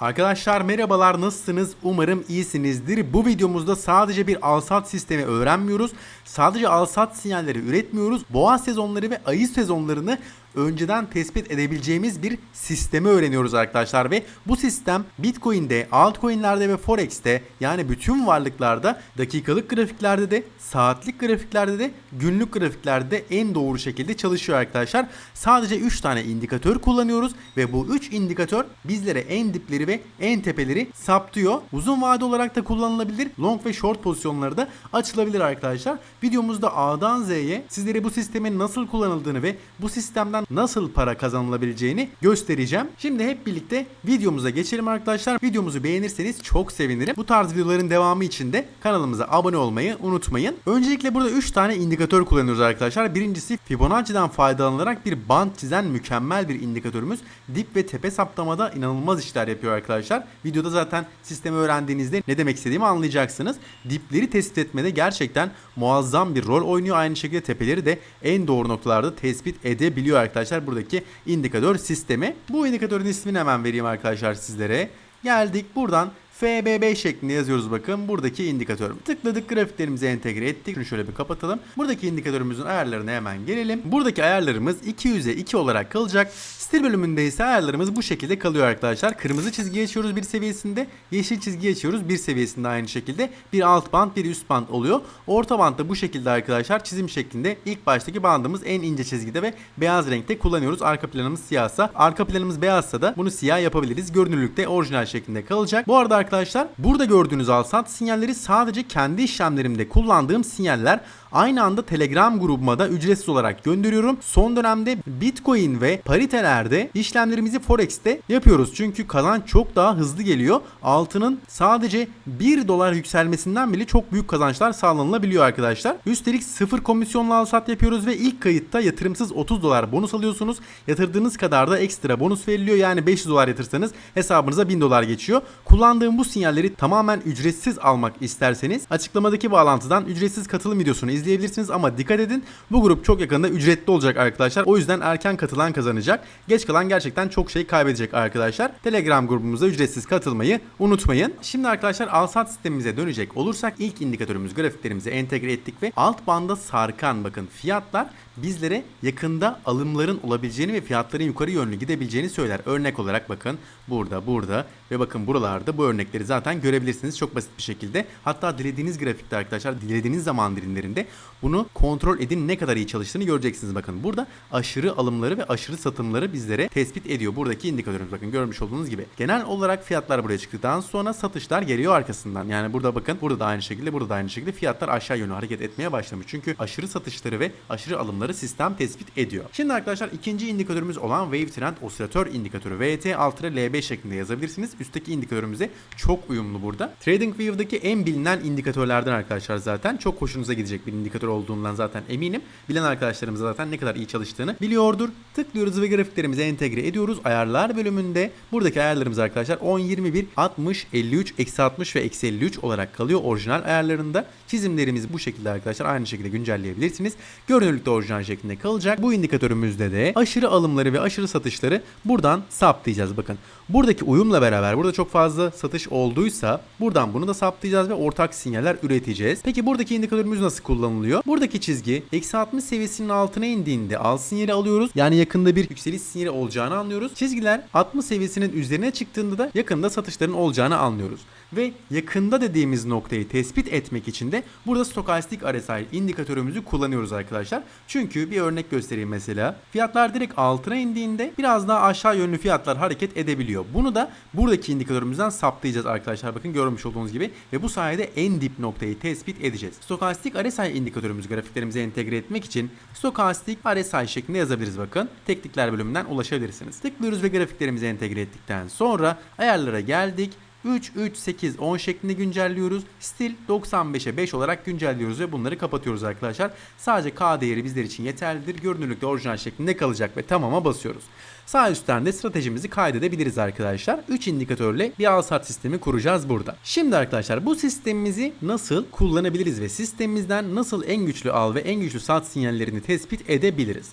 Arkadaşlar merhabalar nasılsınız? Umarım iyisinizdir. Bu videomuzda sadece bir alsat sistemi öğrenmiyoruz. Sadece alsat sinyalleri üretmiyoruz. Boğa sezonları ve ayı sezonlarını önceden tespit edebileceğimiz bir sistemi öğreniyoruz arkadaşlar ve bu sistem Bitcoin'de, altcoin'lerde ve Forex'te yani bütün varlıklarda dakikalık grafiklerde de, saatlik grafiklerde de, günlük grafiklerde de en doğru şekilde çalışıyor arkadaşlar. Sadece 3 tane indikatör kullanıyoruz ve bu 3 indikatör bizlere en dipleri ve en tepeleri saptıyor. Uzun vade olarak da kullanılabilir. Long ve short pozisyonları da açılabilir arkadaşlar. Videomuzda A'dan Z'ye sizlere bu sistemin nasıl kullanıldığını ve bu sistemden nasıl para kazanılabileceğini göstereceğim. Şimdi hep birlikte videomuza geçelim arkadaşlar. Videomuzu beğenirseniz çok sevinirim. Bu tarz videoların devamı için de kanalımıza abone olmayı unutmayın. Öncelikle burada 3 tane indikatör kullanıyoruz arkadaşlar. Birincisi Fibonacci'den faydalanarak bir band çizen mükemmel bir indikatörümüz. Dip ve tepe saptamada inanılmaz işler yapıyor arkadaşlar. Videoda zaten sistemi öğrendiğinizde ne demek istediğimi anlayacaksınız. Dipleri tespit etmede gerçekten muazzam bir rol oynuyor. Aynı şekilde tepeleri de en doğru noktalarda tespit edebiliyor arkadaşlar. Buradaki indikatör sistemi. Bu indikatörün ismini hemen vereyim arkadaşlar sizlere. Geldik buradan FBB şeklinde yazıyoruz bakın buradaki indikatör. Tıkladık grafiklerimizi entegre ettik. Şunu şöyle bir kapatalım. Buradaki indikatörümüzün ayarlarına hemen gelelim. Buradaki ayarlarımız 200'e 2 olarak kalacak. Stil bölümünde ise ayarlarımız bu şekilde kalıyor arkadaşlar. Kırmızı çizgi açıyoruz bir seviyesinde. Yeşil çizgi açıyoruz bir seviyesinde aynı şekilde. Bir alt band bir üst band oluyor. Orta band da bu şekilde arkadaşlar çizim şeklinde. İlk baştaki bandımız en ince çizgide ve beyaz renkte kullanıyoruz. Arka planımız siyahsa. Arka planımız beyazsa da bunu siyah yapabiliriz. Görünürlükte orijinal şeklinde kalacak. Bu arada arkadaşlar burada gördüğünüz alsat sinyalleri sadece kendi işlemlerimde kullandığım sinyaller. Aynı anda Telegram grubuma da ücretsiz olarak gönderiyorum. Son dönemde Bitcoin ve paritelerde işlemlerimizi Forex'te yapıyoruz. Çünkü kazanç çok daha hızlı geliyor. Altının sadece 1 dolar yükselmesinden bile çok büyük kazançlar sağlanılabiliyor arkadaşlar. Üstelik sıfır komisyonlu alsat yapıyoruz ve ilk kayıtta yatırımsız 30 dolar bonus alıyorsunuz. Yatırdığınız kadar da ekstra bonus veriliyor. Yani 500 dolar yatırsanız hesabınıza 1000 dolar geçiyor. Kullandığım bu sinyalleri tamamen ücretsiz almak isterseniz açıklamadaki bağlantıdan ücretsiz katılım videosunu izleyebilirsiniz ama dikkat edin bu grup çok yakında ücretli olacak arkadaşlar. O yüzden erken katılan kazanacak. Geç kalan gerçekten çok şey kaybedecek arkadaşlar. Telegram grubumuza ücretsiz katılmayı unutmayın. Şimdi arkadaşlar alsat sistemimize dönecek olursak ilk indikatörümüz grafiklerimize entegre ettik ve alt banda sarkan bakın fiyatlar bizlere yakında alımların olabileceğini ve fiyatların yukarı yönlü gidebileceğini söyler. Örnek olarak bakın burada burada ve bakın buralarda bu örnekleri zaten görebilirsiniz çok basit bir şekilde. Hatta dilediğiniz grafikte arkadaşlar dilediğiniz zaman dilimlerinde bunu kontrol edin ne kadar iyi çalıştığını göreceksiniz. Bakın burada aşırı alımları ve aşırı satımları bizlere tespit ediyor. Buradaki indikatörümüz bakın görmüş olduğunuz gibi. Genel olarak fiyatlar buraya çıktıktan sonra satışlar geliyor arkasından. Yani burada bakın burada da aynı şekilde burada da aynı şekilde fiyatlar aşağı yönlü hareket etmeye başlamış. Çünkü aşırı satışları ve aşırı alımları sistem tespit ediyor. Şimdi arkadaşlar ikinci indikatörümüz olan Wave Trend Osilatör indikatörü VT alt L5 şeklinde yazabilirsiniz. Üstteki indikatörümüze çok uyumlu burada. TradingView'daki en bilinen indikatörlerden arkadaşlar zaten. Çok hoşunuza gidecek bir indikatör olduğundan zaten eminim. Bilen arkadaşlarımız zaten ne kadar iyi çalıştığını biliyordur. Tıklıyoruz ve grafiklerimize entegre ediyoruz. Ayarlar bölümünde buradaki ayarlarımız arkadaşlar 10, 21, 60, 53, eksi 60 ve eksi 53 olarak kalıyor orijinal ayarlarında. Çizimlerimiz bu şekilde arkadaşlar aynı şekilde güncelleyebilirsiniz. Görünürlükte orijinal şeklinde kalacak. Bu indikatörümüzde de aşırı alımları ve aşırı satışları buradan saptayacağız bakın. Buradaki uyumla beraber burada çok fazla satış olduysa buradan bunu da saptayacağız ve ortak sinyaller üreteceğiz. Peki buradaki indikatörümüz nasıl kullanılıyor? Buradaki çizgi eksi 60 seviyesinin altına indiğinde al sinyali alıyoruz. Yani yakında bir yükseliş sinyali olacağını anlıyoruz. Çizgiler 60 seviyesinin üzerine çıktığında da yakında satışların olacağını anlıyoruz. Ve yakında dediğimiz noktayı tespit etmek için de burada stokastik RSI indikatörümüzü kullanıyoruz arkadaşlar. Çünkü bir örnek göstereyim mesela. Fiyatlar direkt altına indiğinde biraz daha aşağı yönlü fiyatlar hareket edebiliyor. Bunu da buradaki indikatörümüzden saptayacağız arkadaşlar. Bakın görmüş olduğunuz gibi ve bu sayede en dip noktayı tespit edeceğiz. Stokastik RSI indikatörümüzü grafiklerimize entegre etmek için stokastik RSI şeklinde yazabiliriz bakın. Teknikler bölümünden ulaşabilirsiniz. Tıklıyoruz ve grafiklerimizi entegre ettikten sonra ayarlara geldik. 3, 3, 8, 10 şeklinde güncelliyoruz. Stil 95'e 5 olarak güncelliyoruz ve bunları kapatıyoruz arkadaşlar. Sadece K değeri bizler için yeterlidir. Görünürlükte orijinal şeklinde kalacak ve tamama basıyoruz. Sağ üstten de stratejimizi kaydedebiliriz arkadaşlar. 3 indikatörle bir al sat sistemi kuracağız burada. Şimdi arkadaşlar bu sistemimizi nasıl kullanabiliriz ve sistemimizden nasıl en güçlü al ve en güçlü sat sinyallerini tespit edebiliriz?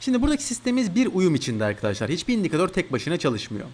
Şimdi buradaki sistemimiz bir uyum içinde arkadaşlar. Hiçbir indikatör tek başına çalışmıyor.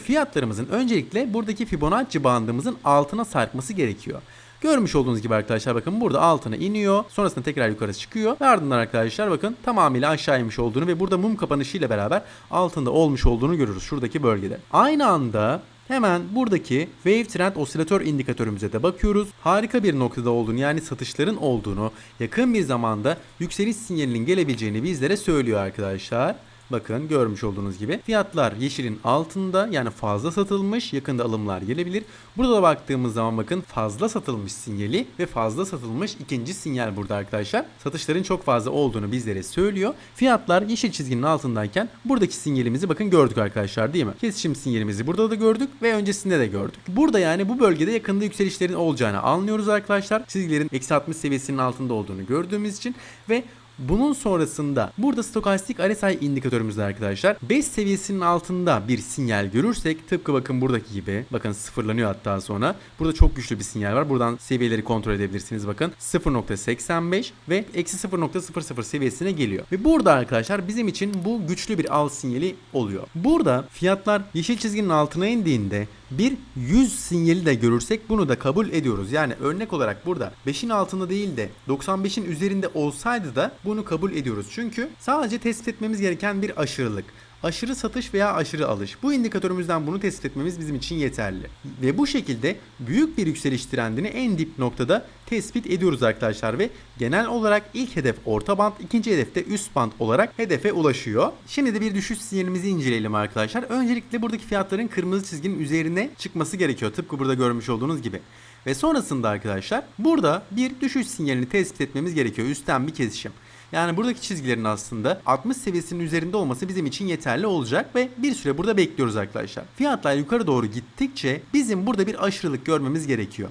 Fiyatlarımızın öncelikle buradaki Fibonacci bandımızın altına sarkması gerekiyor. Görmüş olduğunuz gibi arkadaşlar bakın burada altına iniyor. Sonrasında tekrar yukarı çıkıyor. Ve ardından arkadaşlar bakın tamamıyla aşağı inmiş olduğunu ve burada mum kapanışıyla beraber altında olmuş olduğunu görürüz şuradaki bölgede. Aynı anda Hemen buradaki Wave Trend Osilatör indikatörümüze de bakıyoruz. Harika bir noktada olduğunu yani satışların olduğunu, yakın bir zamanda yükseliş sinyalinin gelebileceğini bizlere söylüyor arkadaşlar. Bakın görmüş olduğunuz gibi fiyatlar yeşilin altında yani fazla satılmış yakında alımlar gelebilir. Burada da baktığımız zaman bakın fazla satılmış sinyali ve fazla satılmış ikinci sinyal burada arkadaşlar. Satışların çok fazla olduğunu bizlere söylüyor. Fiyatlar yeşil çizginin altındayken buradaki sinyalimizi bakın gördük arkadaşlar değil mi? Kesişim sinyalimizi burada da gördük ve öncesinde de gördük. Burada yani bu bölgede yakında yükselişlerin olacağını anlıyoruz arkadaşlar. Çizgilerin eksi 60 seviyesinin altında olduğunu gördüğümüz için ve bunun sonrasında burada stokastik RSI indikatörümüzde arkadaşlar 5 seviyesinin altında bir sinyal görürsek tıpkı bakın buradaki gibi bakın sıfırlanıyor hatta sonra burada çok güçlü bir sinyal var. Buradan seviyeleri kontrol edebilirsiniz bakın 0.85 ve eksi 0.00 seviyesine geliyor. Ve burada arkadaşlar bizim için bu güçlü bir al sinyali oluyor. Burada fiyatlar yeşil çizginin altına indiğinde bir 100 sinyali de görürsek bunu da kabul ediyoruz. Yani örnek olarak burada 5'in altında değil de 95'in üzerinde olsaydı da bunu kabul ediyoruz. Çünkü sadece tespit etmemiz gereken bir aşırılık. Aşırı satış veya aşırı alış. Bu indikatörümüzden bunu tespit etmemiz bizim için yeterli. Ve bu şekilde büyük bir yükseliş trendini en dip noktada tespit ediyoruz arkadaşlar ve genel olarak ilk hedef orta band, ikinci hedef de üst band olarak hedefe ulaşıyor. Şimdi de bir düşüş sinyalimizi inceleyelim arkadaşlar. Öncelikle buradaki fiyatların kırmızı çizginin üzerine çıkması gerekiyor. Tıpkı burada görmüş olduğunuz gibi. Ve sonrasında arkadaşlar burada bir düşüş sinyalini tespit etmemiz gerekiyor. Üstten bir kesişim. Yani buradaki çizgilerin aslında 60 seviyesinin üzerinde olması bizim için yeterli olacak ve bir süre burada bekliyoruz arkadaşlar. Fiyatlar yukarı doğru gittikçe bizim burada bir aşırılık görmemiz gerekiyor.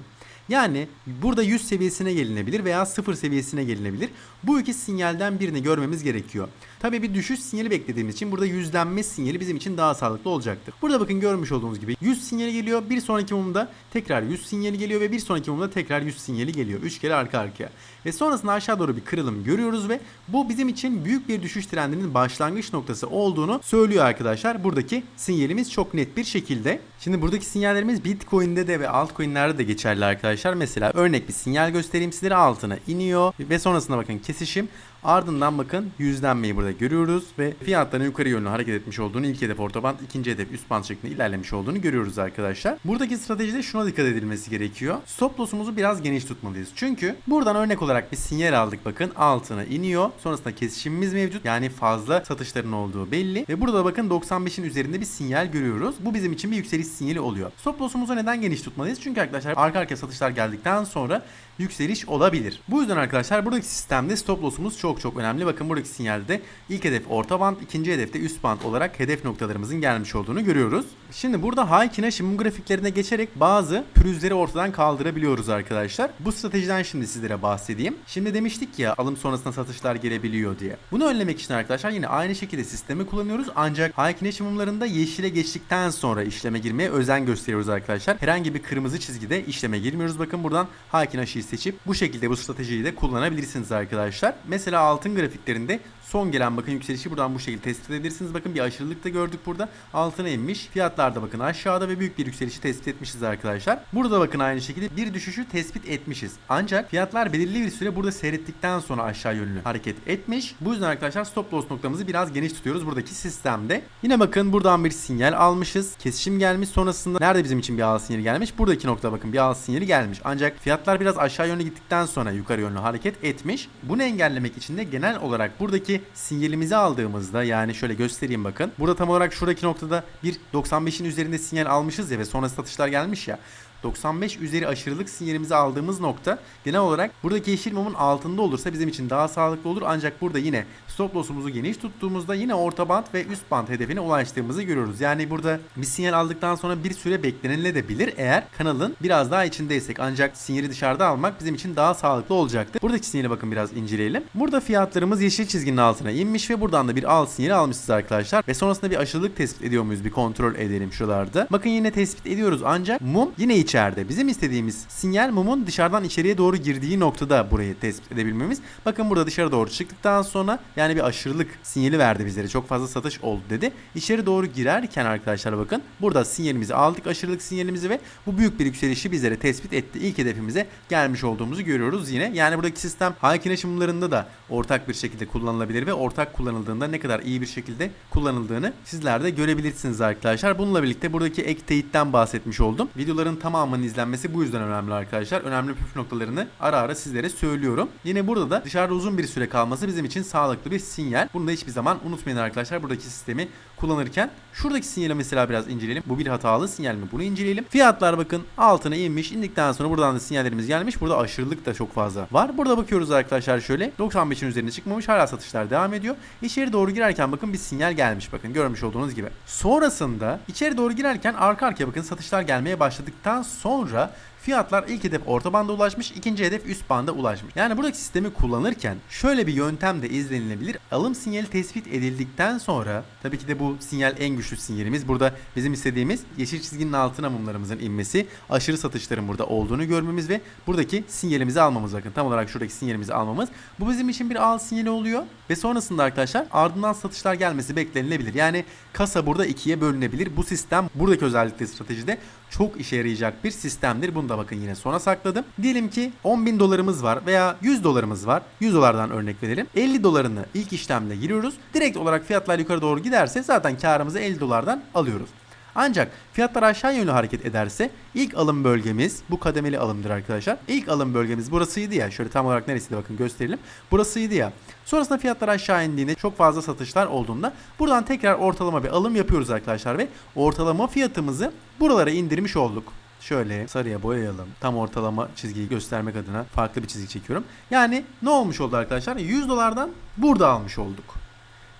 Yani burada 100 seviyesine gelinebilir veya 0 seviyesine gelinebilir. Bu iki sinyalden birini görmemiz gerekiyor. Tabi bir düşüş sinyali beklediğimiz için burada yüzlenme sinyali bizim için daha sağlıklı olacaktır. Burada bakın görmüş olduğunuz gibi 100 sinyali geliyor. Bir sonraki mumda tekrar 100 sinyali geliyor ve bir sonraki mumda tekrar 100 sinyali geliyor. 3 kere arka arkaya. Ve sonrasında aşağı doğru bir kırılım görüyoruz ve bu bizim için büyük bir düşüş trendinin başlangıç noktası olduğunu söylüyor arkadaşlar. Buradaki sinyalimiz çok net bir şekilde. Şimdi buradaki sinyallerimiz Bitcoin'de de ve altcoin'lerde de geçerli arkadaşlar. Mesela örnek bir sinyal göstereyim. Sizlere altına iniyor ve sonrasında bakın kesişim Ardından bakın yüzlenmeyi burada görüyoruz ve fiyatların yukarı yönlü hareket etmiş olduğunu ilk hedef orta band, ikinci hedef üst band şeklinde ilerlemiş olduğunu görüyoruz arkadaşlar. Buradaki stratejide şuna dikkat edilmesi gerekiyor. Stop loss'umuzu biraz geniş tutmalıyız. Çünkü buradan örnek olarak bir sinyal aldık bakın altına iniyor. Sonrasında kesişimimiz mevcut. Yani fazla satışların olduğu belli. Ve burada bakın 95'in üzerinde bir sinyal görüyoruz. Bu bizim için bir yükseliş sinyali oluyor. Stop loss'umuzu neden geniş tutmalıyız? Çünkü arkadaşlar arka arkaya satışlar geldikten sonra yükseliş olabilir. Bu yüzden arkadaşlar buradaki sistemde stop loss'umuz çok çok önemli. Bakın buradaki sinyalde ilk hedef orta band, ikinci hedefte üst band olarak hedef noktalarımızın gelmiş olduğunu görüyoruz. Şimdi burada Haykin'e şimdi grafiklerine geçerek bazı pürüzleri ortadan kaldırabiliyoruz arkadaşlar. Bu stratejiden şimdi sizlere bahsedeyim. Şimdi demiştik ya alım sonrasında satışlar gelebiliyor diye. Bunu önlemek için arkadaşlar yine aynı şekilde sistemi kullanıyoruz. Ancak Haykin'e mumlarında yeşile geçtikten sonra işleme girmeye özen gösteriyoruz arkadaşlar. Herhangi bir kırmızı çizgide işleme girmiyoruz. Bakın buradan Haykin aşıyı seçip bu şekilde bu stratejiyi de kullanabilirsiniz arkadaşlar. Mesela altın grafiklerinde son gelen bakın yükselişi buradan bu şekilde tespit edebilirsiniz. Bakın bir aşırılık da gördük burada. Altına inmiş. Fiyatlar da bakın aşağıda ve büyük bir yükselişi tespit etmişiz arkadaşlar. Burada bakın aynı şekilde bir düşüşü tespit etmişiz. Ancak fiyatlar belirli bir süre burada seyrettikten sonra aşağı yönlü hareket etmiş. Bu yüzden arkadaşlar stop loss noktamızı biraz geniş tutuyoruz buradaki sistemde. Yine bakın buradan bir sinyal almışız. Kesişim gelmiş sonrasında nerede bizim için bir al sinyali gelmiş? Buradaki nokta bakın bir al sinyali gelmiş. Ancak fiyatlar biraz aşağı yönlü gittikten sonra yukarı yönlü hareket etmiş. Bunu engellemek için de genel olarak buradaki sinyalimizi aldığımızda yani şöyle göstereyim bakın. Burada tam olarak şuradaki noktada bir 95'in üzerinde sinyal almışız ya ve sonra satışlar gelmiş ya. 95 üzeri aşırılık sinyalimizi aldığımız nokta genel olarak buradaki yeşil mumun altında olursa bizim için daha sağlıklı olur. Ancak burada yine stop loss'umuzu geniş tuttuğumuzda yine orta band ve üst band hedefine ulaştığımızı görüyoruz. Yani burada bir sinyal aldıktan sonra bir süre beklenilebilir eğer kanalın biraz daha içindeysek. Ancak sinyali dışarıda almak bizim için daha sağlıklı olacaktır. Buradaki sinyali bakın biraz inceleyelim. Burada fiyatlarımız yeşil çizginin altına inmiş ve buradan da bir al sinyali almışız arkadaşlar. Ve sonrasında bir aşırılık tespit ediyor muyuz? Bir kontrol edelim şuralarda. Bakın yine tespit ediyoruz ancak mum yine iç içeride. Bizim istediğimiz sinyal mumun dışarıdan içeriye doğru girdiği noktada burayı tespit edebilmemiz. Bakın burada dışarı doğru çıktıktan sonra yani bir aşırılık sinyali verdi bizlere. Çok fazla satış oldu dedi. İçeri doğru girerken arkadaşlar bakın burada sinyalimizi aldık aşırılık sinyalimizi ve bu büyük bir yükselişi bizlere tespit etti. İlk hedefimize gelmiş olduğumuzu görüyoruz yine. Yani buradaki sistem Haykin aşımlarında da ortak bir şekilde kullanılabilir ve ortak kullanıldığında ne kadar iyi bir şekilde kullanıldığını sizler de görebilirsiniz arkadaşlar. Bununla birlikte buradaki ek teyitten bahsetmiş oldum. Videoların tamamının izlenmesi bu yüzden önemli arkadaşlar. Önemli püf noktalarını ara ara sizlere söylüyorum. Yine burada da dışarıda uzun bir süre kalması bizim için sağlıklı bir sinyal. Bunu da hiçbir zaman unutmayın arkadaşlar. Buradaki sistemi kullanırken şuradaki sinyali mesela biraz inceleyelim. Bu bir hatalı sinyal mi? Bunu inceleyelim. Fiyatlar bakın altına inmiş. indikten sonra buradan da sinyallerimiz gelmiş. Burada aşırılık da çok fazla var. Burada bakıyoruz arkadaşlar şöyle. 95'in üzerine çıkmamış. Hala satışlar devam ediyor. İçeri doğru girerken bakın bir sinyal gelmiş bakın görmüş olduğunuz gibi. Sonrasında içeri doğru girerken arka arkaya bakın satışlar gelmeye başladıktan sonra Fiyatlar ilk hedef orta banda ulaşmış, ikinci hedef üst banda ulaşmış. Yani buradaki sistemi kullanırken şöyle bir yöntem de izlenilebilir. Alım sinyali tespit edildikten sonra tabii ki de bu sinyal en güçlü sinyalimiz. Burada bizim istediğimiz yeşil çizginin altına mumlarımızın inmesi, aşırı satışların burada olduğunu görmemiz ve buradaki sinyalimizi almamız. Bakın tam olarak şuradaki sinyalimizi almamız. Bu bizim için bir al sinyali oluyor ve sonrasında arkadaşlar ardından satışlar gelmesi beklenilebilir. Yani kasa burada ikiye bölünebilir. Bu sistem buradaki özellikle stratejide çok işe yarayacak bir sistemdir. Bunu da bakın yine sona sakladım. Diyelim ki 10 bin dolarımız var veya 100 dolarımız var. 100 dolardan örnek verelim. 50 dolarını ilk işlemde giriyoruz. Direkt olarak fiyatlar yukarı doğru giderse zaten karımızı 50 dolardan alıyoruz. Ancak fiyatlar aşağı yönlü hareket ederse ilk alım bölgemiz bu kademeli alımdır arkadaşlar. İlk alım bölgemiz burasıydı ya. Şöyle tam olarak neresiydi bakın gösterelim. Burasıydı ya. Sonrasında fiyatlar aşağı indiğinde çok fazla satışlar olduğunda buradan tekrar ortalama bir alım yapıyoruz arkadaşlar ve ortalama fiyatımızı buralara indirmiş olduk. Şöyle sarıya boyayalım. Tam ortalama çizgiyi göstermek adına farklı bir çizgi çekiyorum. Yani ne olmuş oldu arkadaşlar? 100 dolardan burada almış olduk.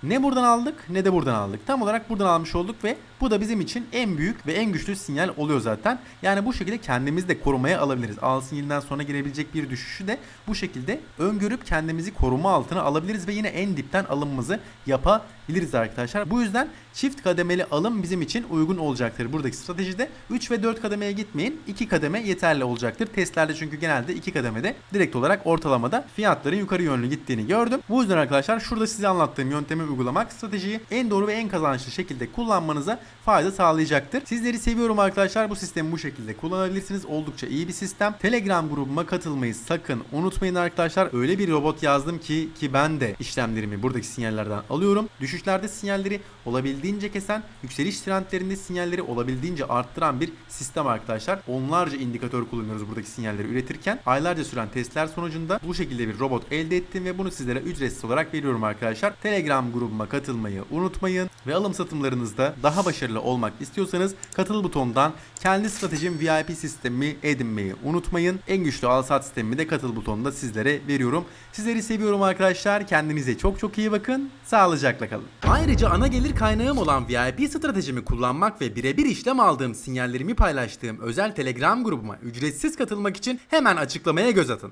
Ne buradan aldık ne de buradan aldık. Tam olarak buradan almış olduk ve bu da bizim için en büyük ve en güçlü sinyal oluyor zaten. Yani bu şekilde kendimizi de korumaya alabiliriz. Al sinyalinden sonra gelebilecek bir düşüşü de bu şekilde öngörüp kendimizi koruma altına alabiliriz ve yine en dipten alımımızı yapabiliriz arkadaşlar. Bu yüzden çift kademeli alım bizim için uygun olacaktır. Buradaki stratejide 3 ve 4 kademeye gitmeyin. 2 kademe yeterli olacaktır. Testlerde çünkü genelde 2 kademede direkt olarak ortalamada fiyatların yukarı yönlü gittiğini gördüm. Bu yüzden arkadaşlar şurada size anlattığım yöntemi uygulamak stratejiyi en doğru ve en kazançlı şekilde kullanmanıza fayda sağlayacaktır. Sizleri seviyorum arkadaşlar. Bu sistemi bu şekilde kullanabilirsiniz. Oldukça iyi bir sistem. Telegram grubuma katılmayı sakın unutmayın arkadaşlar. Öyle bir robot yazdım ki ki ben de işlemlerimi buradaki sinyallerden alıyorum. Düşüşlerde sinyalleri olabildiğince kesen, yükseliş trendlerinde sinyalleri olabildiğince arttıran bir sistem arkadaşlar. Onlarca indikatör kullanıyoruz buradaki sinyalleri üretirken. Aylarca süren testler sonucunda bu şekilde bir robot elde ettim ve bunu sizlere ücretsiz olarak veriyorum arkadaşlar. Telegram grubuma katılmayı unutmayın ve alım satımlarınızda daha başarılı olmak istiyorsanız katıl butonundan kendi stratejim VIP sistemi edinmeyi unutmayın. En güçlü al sat sistemimi de katıl butonunda sizlere veriyorum. Sizleri seviyorum arkadaşlar. Kendinize çok çok iyi bakın. Sağlıcakla kalın. Ayrıca ana gelir kaynağım olan VIP stratejimi kullanmak ve birebir işlem aldığım sinyallerimi paylaştığım özel Telegram grubuma ücretsiz katılmak için hemen açıklamaya göz atın.